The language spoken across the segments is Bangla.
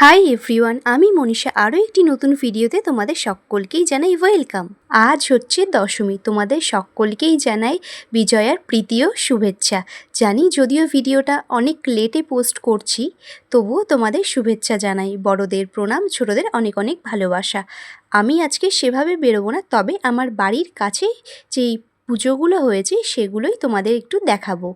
হাই এভরিওয়ান আমি মনীষা। আরও একটি নতুন ভিডিওতে তোমাদের সকলকেই জানাই ওয়েলকাম আজ হচ্ছে দশমী, তোমাদের সকলকেই জানাই বিজয়ার প্রীতীয় শুভেচ্ছা। জানি যদিও ভিডিওটা অনেক লেটে পোস্ট করছি, তবুও তোমাদের শুভেচ্ছা জানাই। বড়দের প্রণাম, ছোটদের অনেক অনেক ভালোবাসা। আমি আজকে সেভাবে বেরোবো না, তবে আমার বাড়ির কাছে যেই পুজোগুলো হয়েছে সেগুলোই তোমাদের একটু দেখাবো।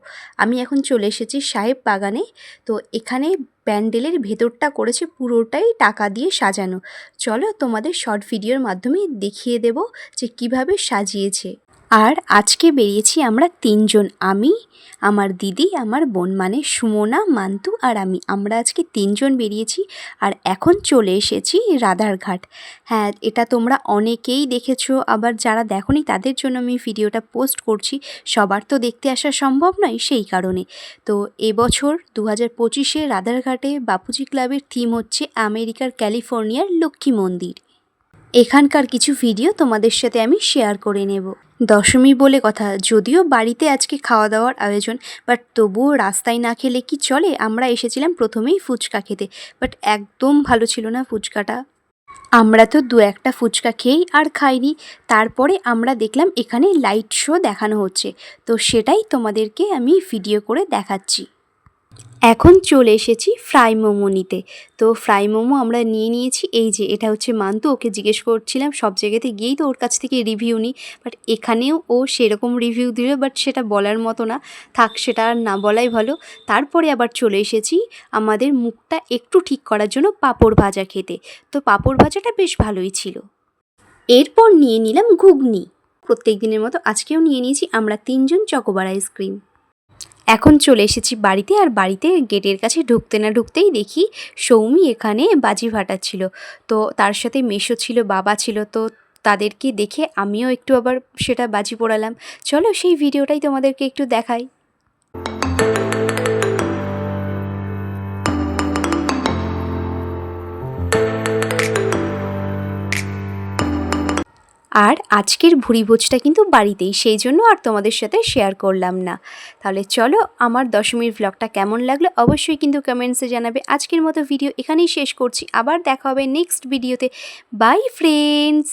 আমি এখন চলে এসেছি সাহেব বাগানে, তো এখানে প্যান্ডেলের ভেতরটা করেছে পুরোটাই টাকা দিয়ে সাজানো। চলো তোমাদের শর্ট ভিডিওর মাধ্যমে দেখিয়ে দেব যে কীভাবে সাজিয়েছে। আর আজকে বেরিয়েছি আমরা তিনজন, আমি, আমার দিদি, আমার বোন মানে সুমনা, মান্তু আর আমি। আমরা আজকে তিনজন বেরিয়েছি আর এখন চলে এসেছি রাধারঘাট। হ্যাঁ এটা তোমরা অনেকেই দেখেছ, আবার যারা দেখোনি তাদের জন্য আমি ভিডিওটা পোস্ট করছি। সবার তো দেখতে আসা সম্ভব নয় সেই কারণে। তো এবছর দু হাজার পঁচিশে রাধারঘাটে বাপুজি ক্লাবের থিম হচ্ছে আমেরিকার ক্যালিফোর্নিয়ার লক্ষ্মী মন্দির। এখানকার কিছু ভিডিও তোমাদের সাথে আমি শেয়ার করে নেব। দশমী বলে কথা, যদিও বাড়িতে আজকে খাওয়া দাওয়ার আয়োজন, বাট তবুও রাস্তায় না খেলে কি চলে? আমরা এসেছিলাম প্রথমেই ফুচকা খেতে, বাট একদম ভালো ছিল না ফুচকাটা। আমরা তো দু একটা ফুচকা খেয়েই আর খাইনি। তারপরে আমরা দেখলাম এখানে লাইট শো দেখানো হচ্ছে, তো সেটাই তোমাদেরকে আমি ভিডিও করে দেখাচ্ছি। এখন চলে এসেছি ফ্রাই মোমো নিতে। তো ফ্রাই মোমো আমরা নিয়ে নিয়েছি, এই যে এটা হচ্ছে মান্তু, ওকে জিজ্ঞেস করছিলাম, সব জায়গাতে গিয়েই তো ওর কাছ থেকে রিভিউ নিই বাট এখানেও ও সেরকম রিভিউ দিল বাট সেটা বলার মতো না। থাক, সেটা আর না বলাই ভালো। তারপরে আবার চলে এসেছি আমাদের মুখটা একটু ঠিক করার জন্য পাঁপড় ভাজা খেতে। তো পাঁপড় ভাজাটা বেশ ভালোই ছিল। এরপর নিয়ে নিলাম ঘুগনি। প্রত্যেক দিনের মতো আজকেও নিয়ে নিয়েছি, আমরা তিনজন চকোবার আইসক্রিম এখন চলে এসেছি বাড়িতে আর বাড়িতে গেটের কাছে ঢুকতে না ঢুকতেই দেখি সৌমি এখানে বাজি ফাটাচ্ছিল। তো তার সাথে মেশো ছিল, বাবা ছিল, তো তাদেরকে দেখে আমিও একটু আবার সেটা বাজি পোড়ালাম। চলো সেই ভিডিওটাই তোমাদেরকে একটু দেখাই। আর আজকের ভুড়ি ভোজটা কিন্তু বাড়িতেই, সেই জন্য আর তোমাদের সাথে শেয়ার করলাম না। তাহলে চলো আমার দশমীর ব্লগটা কেমন লাগল অবশ্যই কিন্তু কমেন্টসে জানাবে। আজকের মতো ভিডিও এখানেই শেষ করছি। আবার দেখা হবে নেক্সট ভিডিওতে বাই ফ্রেন্ডস